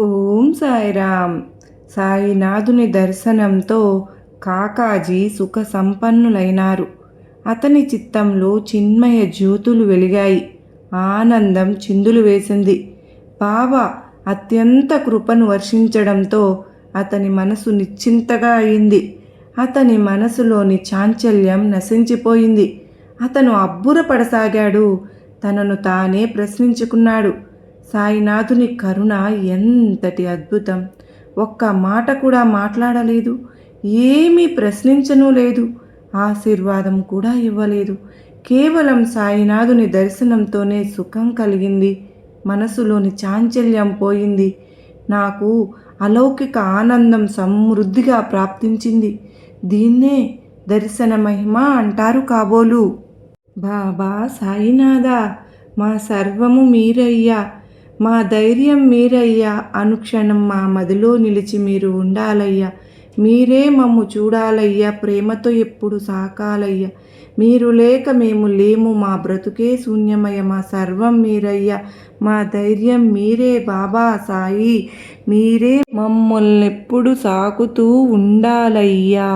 ఓం సాయిరామ్. సాయినాథుని దర్శనంతో కాకాజీ సుఖ సంపన్నులైనారు అతని చిత్తంలో చిన్మయ జ్యోతులు వెలిగాయి. ఆనందం చిందులు వేసింది. బాబా అత్యంత కృపను వర్షించడంతో అతని మనసు నిశ్చింతగా అయింది. అతని మనసులోని చాంచల్యం నశించిపోయింది. అతను అబ్బురపడసాగాడు. తనను తానే ప్రశ్నించుకున్నాడు. సాయినాథుని కరుణ ఎంతటి అద్భుతం. ఒక్క మాట కూడా మాట్లాడలేదు. ఏమీ ప్రశ్నించనూ లేదు. ఆశీర్వాదం కూడా ఇవ్వలేదు. కేవలం సాయినాథుని దర్శనంతోనే సుఖం కలిగింది. మనసులోని చాంచల్యం పోయింది. నాకు అలౌకిక ఆనందం సమృద్ధిగా ప్రాప్తించింది. దీన్నే దర్శన మహిమ అంటారు కాబోలు. బాబా సాయినాథ మా సర్వము మీరయ్యా. మా ధైర్యం మీరయ్యా. అనుక్షణం మా మదిలో నిలిచి మీరు ఉండాలయ్యా. మీరే మమ్ము చూడాలయ్యా. ప్రేమతో ఎప్పుడు సాకాలయ్యా. మీరు లేక మేము లేము. మా బ్రతుకే శూన్యమయ్య. మా సర్వం మీరయ్యా. మా ధైర్యం మీరే బాబా సాయి. మీరే మమ్మల్ని ఎప్పుడు సాకుతూ ఉండాలయ్యా.